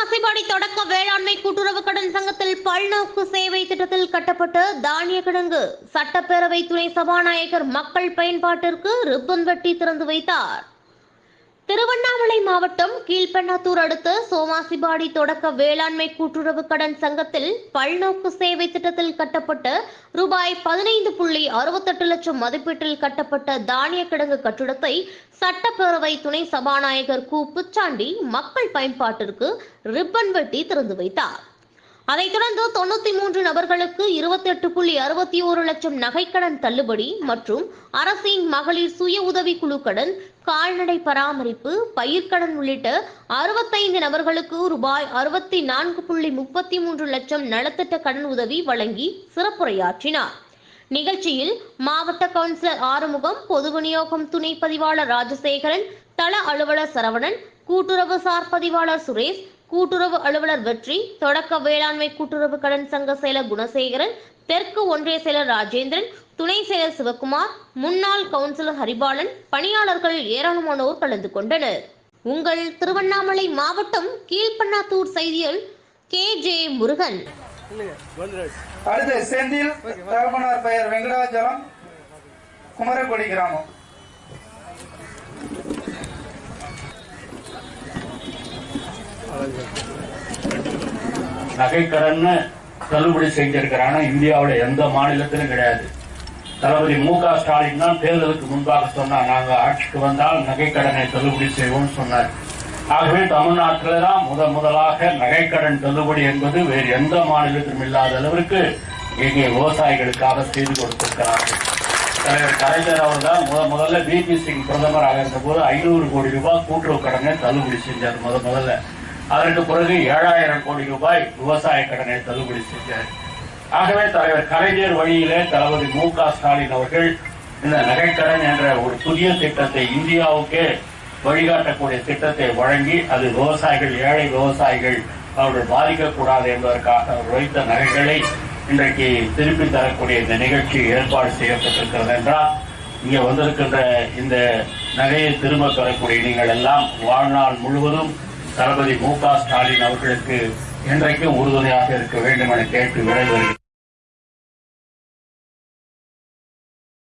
காசிபாடி தொடக்க வேளாண்மை கூட்டுறவு கடன் சங்கத்தில் பல்நோக்கு சேவை திட்டத்தில் கட்டப்பட்ட தானிய கிடங்கு. சட்டப்பேரவை துணை சபாநாயகர் மக்கள் பயன்பாட்டிற்கு ரிப்பன் வெட்டி திறந்து வைத்தார். திருவண்ணாமலை மாவட்டம் கீழ்பெண்ணாத்தூர் அடுத்த சோமாசிபாடி தொடக்க வேளாண்மை கூட்டுறவு கடன் சங்கத்தில் பல்நோக்கு சேவை திட்டத்தில் கட்டப்பட்ட ரூபாய் பதினைந்து புள்ளி அறுபத்தெட்டு லட்சம் மதிப்பீட்டில் கட்டப்பட்ட தானிய கிடங்கு கட்டிடத்தை சட்டப்பேரவை துணை சபாநாயகர் கு. பிச்சாண்டி மக்கள் பயன்பாட்டிற்கு ரிப்பன் வெட்டி திறந்து வைத்தார். அதைத் தொடர்ந்து தொண்ணூத்தி மூன்று நபர்களுக்கு இருபத்தெட்டு புள்ளி அறுபத்தி ஓரு லட்சம் நகைக்கடன் தள்ளுபடி மற்றும் அரசின் மகளிர் சுய உதவி குழு கடன் கால்நடை பராமரிப்பு பயிர்க்கடன் உள்ளிட்ட அறுபத்தைந்து நபர்களுக்கு ரூபாய் அறுபத்தி நான்கு புள்ளி முப்பத்தி மூன்று லட்சம் நலத்திட்ட கடன் உதவி வழங்கி சிறப்புரையாற்றினார். நிகழ்ச்சியில் மாவட்ட கவுன்சிலர் ஆறுமுகம் பொது விநியோகம் துணை பதிவாளர் ராஜசேகரன் தள அலுவலர் சரவணன் கூட்டுறவு சார் பதிவாளர் சுரேஷ் கூட்டுறவு அலுவலர் வெற்றி தொடக்க வேளாண்மை கூட்டுறவு கடன் சங்க செயலர் குணசேகரன் தெற்கு ஒன்றிய செயலர் ராஜேந்திரன் துணை செயலர் சிவகுமார் முன்னாள் கவுன்சிலர் ஹரிபாலன் பணியாளர்கள் ஏராளமானோர் கலந்து கொண்டனர். உங்கள் திருவண்ணாமலை மாவட்டம் கீழ்பண்ணாத்தூர் செய்தியில் கே. ஜே. முருகன். அடுத்து செந்தில் பெயர் வெங்கடாச்சலம் குமரகுடி கிராமம். நகைக்கடன்னு தள்ளுபடி செஞ்சிருக்கிறாங்க இந்தியாவோட எந்த மாநிலத்திலும் கிடையாது. தளபதி மு க ஸ்டாலின் தான் தேர்தலுக்கு முன்பாக சொன்னார். நாங்க ஆட்சிக்கு வந்தால் நகைக்கடனை தள்ளுபடி செய்வோம் சொன்னார். ஆகவே தமிழ்நாட்டில் தான் முத முதலாக நகைக்கடன் தள்ளுபடி என்பது வேறு எந்த மாநிலத்திலும் இல்லாத அளவிற்கு இங்கே விவசாயிகளுக்காக செய்து கொடுத்திருக்கிறார்கள் தலைவர் கலைஞர் அவர் தான் முத முதல்ல பிபி சிங் பிரதமராக இருந்தபோது ஐநூறு கோடி ரூபாய் கூட்டுறவு கடனை தள்ளுபடி செஞ்சார் முத முதல்ல. அதற்கு பிறகு ஏழாயிரம் கோடி ரூபாய் விவசாய கடனை தள்ளுபடி செய்தார் ஆகவே தலைவர் கலைஞர் வழியிலே தளபதி மு க ஸ்டாலின் அவர்கள் இந்த நகைக்கடன் என்ற ஒரு புதிய திட்டத்தை இந்தியாவுக்கே வழிகாட்டக்கூடிய திட்டத்தை வழங்கி அது விவசாயிகள் ஏழை விவசாயிகள் அவர்கள் பாதிக்கக்கூடாது என்பதற்காக அவர் வைத்த நகைகளை இன்றைக்கு திருப்பி தரக்கூடிய இந்த நிகழ்ச்சி ஏற்பாடு செய்யப்பட்டிருக்கிறது என்றால் இங்கே வந்திருக்கின்ற இந்த நகையை திரும்ப பெறக்கூடிய நீங்கள் எல்லாம் வாழ்நாள் முழுவதும் தளபதி மு க ஸ்டாலின் அவர்களுக்கு இன்றைக்கும் உறுதுணையாக இருக்க வேண்டும் என கேட்டு விரைவு